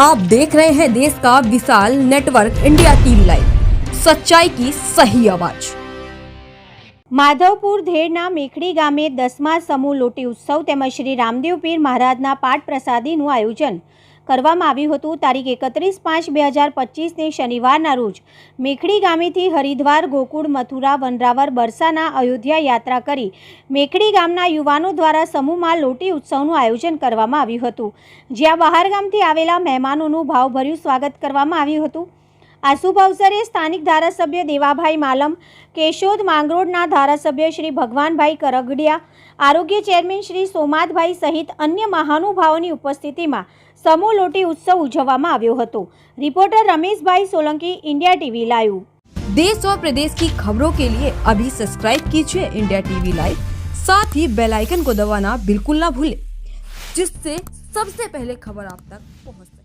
आप देख रहे हैं देश का विशाल नेटवर्क इंडिया टीवी लाइव सच्चाई की सही आवाज माधवपुर धेड़ मेखड़ी गा दसमा समूह लोटी उत्सव तमज श्री रामदेव पीर महाराज पाठ प्रसादी नु आयोजन કરવામાં આવ્યું હતું તારીખ એકત્રીસ પાંચ બે હજાર પચીસને શનિવારના રોજ મેખડી ગામેથી હરિદ્વાર ગોકુળ મથુરા વનરાવર બરસાના અયોધ્યા યાત્રા કરી મેખડી ગામના યુવાનો દ્વારા સમૂહમાં લોટી ઉત્સવનું આયોજન કરવામાં આવ્યું હતું જ્યાં બહારગામથી આવેલા મહેમાનોનું ભાવભર્યું સ્વાગત કરવામાં આવ્યું હતું आशुभ अवसर ये स्थानिक धारासભ્ય देवाभाई मालम केशोद मांगरोडना धारासભ્ય श्री भगवानभाई करगडिया आरोग्य चेयरमैन श्री सोमनाथ भाई सहित अन्य महानुभावों की उपस्थिति में समोलोटी उत्सव ઉજવવામાં આવ્યો હતો reporter Rameshbhai Solanki India TV live દેશ ઓર પ્રદેશ કી ખબરો કે લિયે અભી સબસ્ક્રાઇબ કીજીએ ઇન્ડિયા ટીવી લાઈવ સાથી બેલ આઇકન કો દબાવના બિલકુલ ના ભૂલે જિસસે સબસે પહેલે ખબર આપtak બહોત